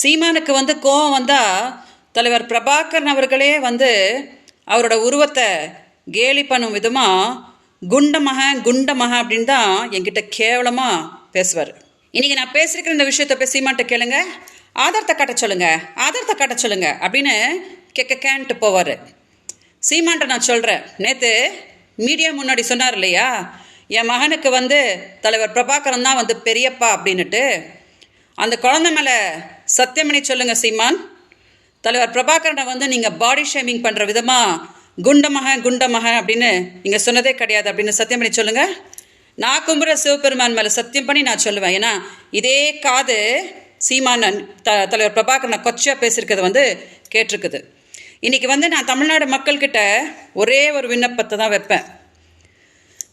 சீமானுக்கு வந்து கோவம் வந்தால் தலைவர் பிரபாகரன் அவர்களே வந்து அவரோட உருவத்தை கேலி பண்ணும் விதமாக குண்டமக குண்டமக அப்படின்னு தான் என்கிட்ட கேவலமாக பேசுவார். இன்றைக்கி நான் பேசியிருக்கிற இந்த விஷயத்தை போய் சீமான்ட்ட கேளுங்க. ஆதாரத்தை காட்ட சொல்லுங்கள் ஆதாரத்தை காட்ட சொல்லுங்கள் அப்படின்னு கெக்க கேன்ட்டு போவார். சீமான்ட்ட நான் சொல்கிறேன் நேற்று மீடியா முன்னாடி சொன்னார் இல்லையா? என் மகனுக்கு வந்து தலைவர் பிரபாகரன் தான் வந்து பெரியப்பா அப்படின்னுட்டு. அந்த குழந்தை மேலே சத்தியம் பண்ணி சொல்லுங்க சீமான். தலைவர் பிரபாகரனை வந்து நீங்கள் பாடி ஷேமிங் பண்ணுற விதமாக குண்டமக குண்டமக அப்படின்னு நீங்கள் சொன்னதே கிடையாது அப்படின்னு சத்தியம் பண்ணி சொல்லுங்கள் நான் கும்புற சிவபெருமான் மேலே சத்தியம் பண்ணி நான் சொல்லுவேன். ஏன்னா இதே காது சீமானன் த தலைவர் பிரபாகரனை கொச்சையாக பேசியிருக்கிறது வந்து கேட்டிருக்குது. இன்றைக்கி வந்து நான் தமிழ்நாடு மக்கள்கிட்ட ஒரே ஒரு விண்ணப்பத்தை தான் வைப்பேன்.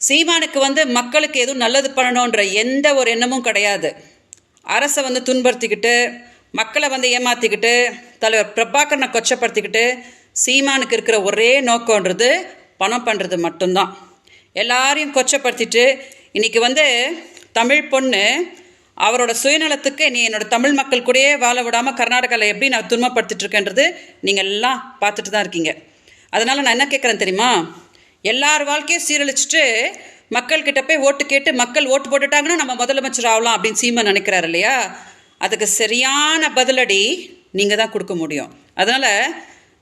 சீமானுக்கு வந்து மக்களுக்கு எதுவும் நல்லது பண்ணணுன்ற எந்த ஒரு எண்ணமும் கிடையாது. அரசை வந்து துன்புறுத்திக்கிட்டு மக்களை வந்து ஏமாற்றிக்கிட்டு தலைவர் பிரபாகரனை கொச்சப்படுத்திக்கிட்டு சீமானுக்கு இருக்கிற ஒரே நோக்கன்றது பணம் பண்ணுறது மட்டும்தான். எல்லாரையும் கொச்சப்படுத்திட்டு இன்றைக்கி வந்து தமிழ் பொண்ணு அவரோட சுயநலத்துக்கு நீ என்னோட தமிழ் மக்கள் கூடயே வாழ விடாமல் கர்நாடகாவில் எப்படி நான் துன்பப்படுத்திட்டு இருக்கேன்றது நீங்கள் எல்லாம் பார்த்துட்டு தான் இருக்கீங்க. அதனால் நான் என்ன கேட்குறேன் தெரியுமா? எல்லார் வாழ்க்கையும் சீரழிச்சிட்டு மக்கள்கிட்ட போய் ஓட்டு கேட்டு மக்கள் ஓட்டு போட்டுட்டாங்கன்னா நம்ம முதலமைச்சர் ஆகலாம் அப்படின்னு சீமா நினைக்கிறாரு இல்லையா? அதுக்கு சரியான பதிலடி நீங்கள் தான் கொடுக்க முடியும். அதனால்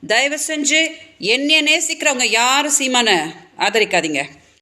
தயவு செஞ்சு என்னைய நேசிக்கிறவங்க யாரும் சீமானை ஆதரிக்காதீங்க.